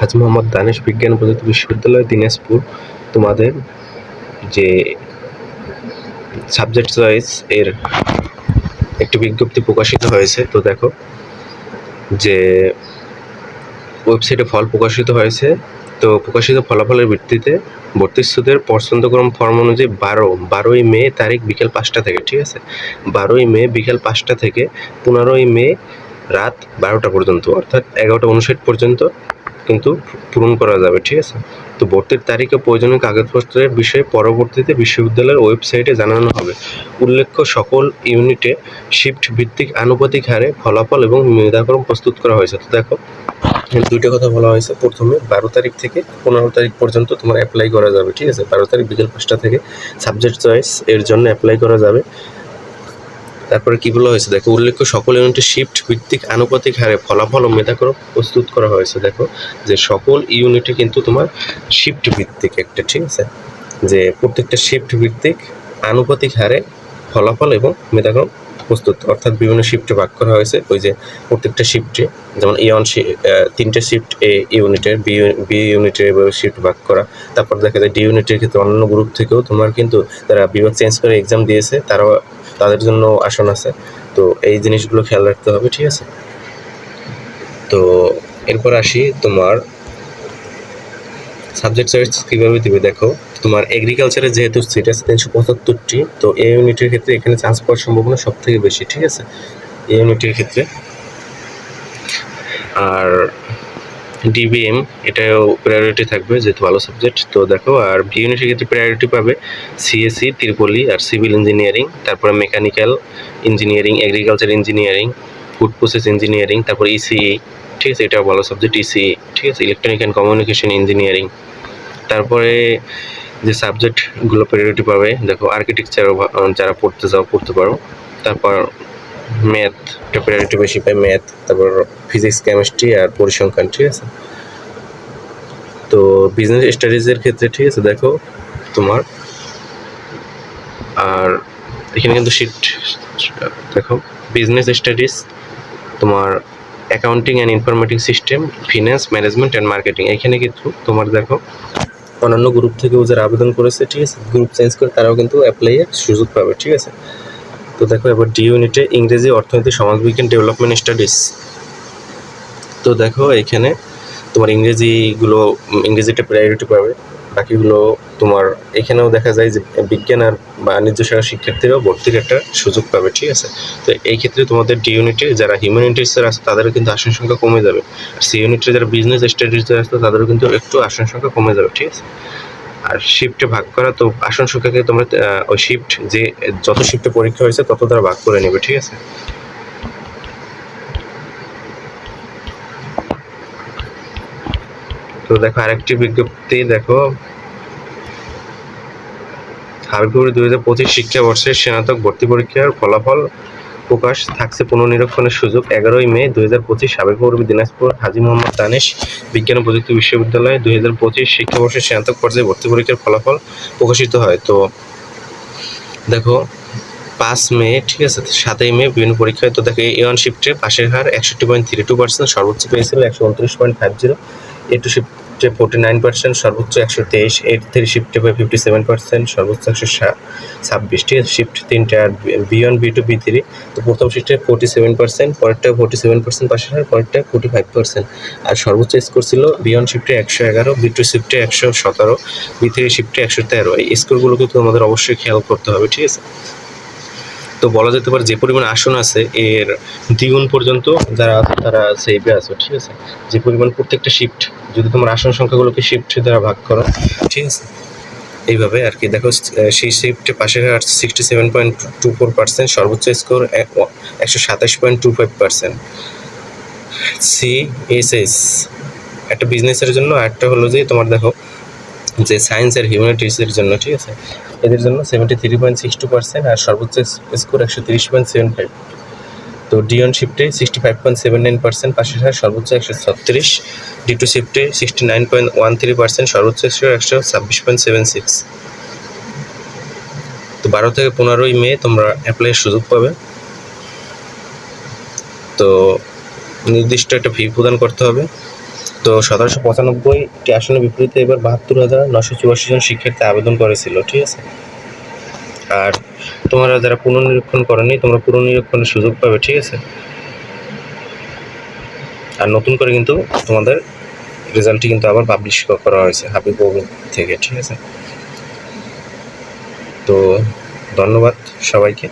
হাজি মোহাম্মদ দানেশ বিজ্ঞান প্রযুক্তি বিশ্ববিদ্যালয়, দিনাজপুর। তোমাদের যে সাবজেক্ট চয়েস এর একটি বিজ্ঞপ্তি প্রকাশিত হয়েছে, তো দেখো যে ওয়েবসাইটে ফল প্রকাশিত হয়েছে। তো প্রকাশিত ফলাফলের ভিত্তিতে ভর্তিস্থদের পছন্দক্রম ফর্ম অনুযায়ী বারো, বারোই মে তারিখ বিকেল পাঁচটা থেকে, ঠিক আছে? বারোই মে বিকেল পাঁচটা থেকে পনেরোই মে রাত বারোটা পর্যন্ত, অর্থাৎ এগারোটা উনষাট পর্যন্ত। কিন্তু পূরণ করা যাবে, ঠিক আছে? তো ভর্তির তারিখ প্রয়োজনীয় কাগজপত্রের বিষয়ে পরবর্তীতে বিশ্ববিদ্যালয়ের ওয়েবসাইটে জানানো হবে। উল্লেখ্য, সকল ইউনিটে শিফট ভিত্তিক আনুপাতিক হারে ফলাফল এবং মেধাক্রম প্রস্তুত করা হয়েছে। তো দেখো দুইটা কথা বলা হয়েছে। প্রথমে, বারো তারিখ থেকে পনেরো তারিখ পর্যন্ত তোমার অ্যাপ্লাই করা যাবে, ঠিক আছে? বারো তারিখ বিকেল পাঁচটা থেকে সাবজেক্ট চয়েস এর জন্য অ্যাপ্লাই করা যাবে। তারপরে কি বলা হয়েছে? দেখো, উল্লেখ্য সকল ইউনিটে শিফট ভিত্তিক আনুপাতিক হারে ফলাফল ও মেধাক্রম প্রস্তুত করা হয়েছে। দেখো, যে সকল ইউনিটে কিন্তু তোমার শিফট ভিত্তিক একটা, ঠিক আছে? যে প্রত্যেকটা শিফট ভিত্তিক আনুপাতিক হারে ফলাফল এবং মেধাক্রম প্রস্তুত। অর্থাৎ বিভিন্ন শিফটে ভাগ করা হয়েছে। ওই যে প্রত্যেকটা শিফটে যেমন এ ওয়ান তিনটে শিফট এ ইউনিটের বি বি ইউনিটের এভাবে শিফট ভাগ করা। তারপর দেখা যায় ডি ইউনিটের ক্ষেত্রে অন্যান্য গ্রুপ থেকেও তোমার কিন্তু তারা বিভাগ চেঞ্জ করে এক্সাম দিয়েছে। তারাও তাদের জন্য আসন আছে। তো এই জিনিসগুলো খেয়াল রাখতে হবে, ঠিক আছে? তো এরপর আসি তোমার সাবজেক্ট চয়েস কীভাবে দিবে? দেখো, তোমার এগ্রিকালচারে যেহেতু সিট আছে তিনশো পঁচাত্তরটি, তো এই ইউনিটের ক্ষেত্রে এখানে চান্স পাওয়ার সম্ভাবনা সব থেকে বেশি, ঠিক আছে? এই ইউনিটের ক্ষেত্রে। আর ডিবিএম এটাও প্রায়োরিটি থাকবে, যেহেতু ভালো সাবজেক্ট তো দেখো, আর বি ইউনিটের ক্ষেত্রে প্রায়োরিটি পাবে সিএসসি ত্রিপলি আর সিভিল ইঞ্জিনিয়ারিং তারপরে mechanical engineering agriculture engineering food process engineering তারপর ইসিই ঠিক আছে? এটাও ভালো সাবজেক্ট ইসিই ঠিক আছে? ইলেকট্রনিক অ্যান্ড কমিউনিকেশন ইঞ্জিনিয়ারিং তারপরে যে সাবজেক্টগুলো প্রায়োরিটি পাবে, দেখো আর্কিটেকচারও যারা পড়তে চাও পড়তে পারো। তারপর ম্যাথ প্রায়োরিটি বেশি পায় ম্যাথ, তারপর ফিজিক্স কেমিস্ট্রি আর পরিসংখ্যান, ঠিক আছে? তো বিজনেস স্টাডিজের ক্ষেত্রে, ঠিক আছে, দেখো তোমার, আর এখানে কিন্তু শিট দেখো বিজনেস স্টাডিজ তোমার accounting and information system finance management and marketing এখানে কিন্তু তোমার দেখো অন্যান্য গ্রুপ থেকেও যারা আবেদন করেছে, ঠিক আছে গ্রুপ চেঞ্জ করে, তারাও কিন্তু অ্যাপ্লাইয়ের সুযোগ পাবে, ঠিক আছে? তো দেখো, এবার ডি ইউনিটে ইংরেজি অর্থনীতি সমাজবিজ্ঞান ডেভেলপমেন্ট স্টাডিজ তো দেখো, এখানে তোমার ইংরেজিগুলো ইংরেজিটা প্রায়োরিটি পাবে। বাকিগুলো তোমার, এখানেও দেখা যায় যে বিজ্ঞান আর বাণিজ্য শাখার শিক্ষার্থীরাও ভর্তির একটা সুযোগ পাবে, ঠিক আছে? তো এই ক্ষেত্রে তোমাদের ডি ইউনিটে যারা হিউম্যানিটিসের আছে, তাদেরও কিন্তু আসন সংখ্যা কমে যাবে। আর সি ইউনিটে যারা বিজনেস স্টাডিজের আছে, তাদেরও কিন্তু একটু আসন সংখ্যা কমে যাবে, ঠিক আছে? আর শিফটে ভাগ করা, তো আসন সংখ্যাকে তোমরা ওই শিফট যে যত শিফটে পরীক্ষা হয়েছে, তত দ্বারা ভাগ করে নেবে, ঠিক আছে? তো দেখো, আরেকটি বিজ্ঞপ্তি, দেখো। ফেব্রুয়ারি দুই হাজার পঁচিশ শিক্ষাবর্ষের স্নাতক ভর্তি পরীক্ষার ফলাফল প্রকাশ থাকছে পুনর্নিরীক্ষণের সুযোগ। এগারোই মে দুই হাজার পঁচিশ সাবেক পূর্বী দিনাজপুর হাজি মোহাম্মদ দানেশ বিজ্ঞান ও প্রযুক্তি বিশ্ববিদ্যালয় দুই হাজার পঁচিশ শিক্ষাবর্ষের স্নাতক পর্যায়ে ভর্তি পরীক্ষার ফলাফল প্রকাশিত হয়। তো দেখো, পাঁচ মে, ঠিক আছে? সাতই মে বিভিন্ন পরীক্ষায় তো দেখো এ ওয়ান শিফটে পাশের হার একষট্টি পয়েন্ট থ্রি টু পার্সেন্ট সর্বোচ্চ পেয়েছিল একশো উনত্রিশ point five zero A two শিফটে ফোর্টি নাইন পার্সেন্ট সর্বোচ্চ একশো তেইশ এইট থ্রি শিফটে ফিফটি সেভেন পার্সেন্ট সর্বোচ্চ একশো ছাব্বিশ, ঠিক শিফট তিনটে আর B B two B three তো প্রথম শিফটে ফোর্টি সেভেন পার্সেন্ট পরেরটা ফোর্টি সেভেন পার্সেন্ট পাশের হার পরেরটা ফোর্টি ফাইভ পার্সেন্ট আর সর্বোচ্চ স্কোর ছিল বি শিফটে একশো এগারো বি টু শিফটে একশো সতেরো বি থ্রি শিফটে একশো তেরো। এই স্কোরগুলোকে কিন্তু আমাদের অবশ্যই খেয়াল করতে হবে, ঠিক আছে? তো বলা যেতে পারে যে পরিমাণ আসন আছে, এর দ্বিগুণ পর্যন্ত যারা আছে তারা সেভে আছে, ঠিক আছে? যে পরিমাণ প্রত্যেকটা শিফট যদি তোমার আসন সংখ্যাগুলোকে শিফট দ্বারা ভাগ করো, ঠিক আছে? এইভাবে আর কি। দেখো সেই শিফটে হার sixty seven point two four percent সর্বোচ্চ স্কোর একশো সাতাশ point two five percent C S S একটা বিজনেসের জন্য একটা হলো যে তোমার দেখো, যে সায়েন্স আর হিউম্যানিটিসের জন্য, ঠিক আছে? এদের জন্য seventy three point six two percent আর সর্বোচ্চ স্কোর একশো তিরিশ পয়েন্ট সেভেন ফাইভ তো ডিওন শিফটে sixty five point seven nine percent পাশের হার সর্বোচ্চ একশো ছত্রিশ। ডি টু শিফটে sixty nine point one three percent সর্বোচ্চ স্কোর একশো ছাব্বিশ পয়েন্ট সেভেন সিক্স তো বারো থেকে পনেরোই মে তোমরা অ্যাপ্লাইয়ের সুযোগ পাবে। তো নির্দিষ্ট একটা ফি প্রদান করতে হবে। তো সতেরোশো পঁচানব্বইটি আসনের বিপরীতে এবার বাহাত্তর হাজার নশো চুরাশি জন শিক্ষার্থী আবেদন করেছিল, ঠিক আছে? আর তোমরা যারা পুনর্নিরীক্ষণ করেনি, তোমরা পুনর্নিরীক্ষণের সুযোগ পাবে, ঠিক আছে? আর নতুন করে কিন্তু তোমাদের রেজাল্টটি কিন্তু আবার পাবলিশ করা হয়েছে, হাবিব থেকে, ঠিক আছে? তো ধন্যবাদ সবাইকে।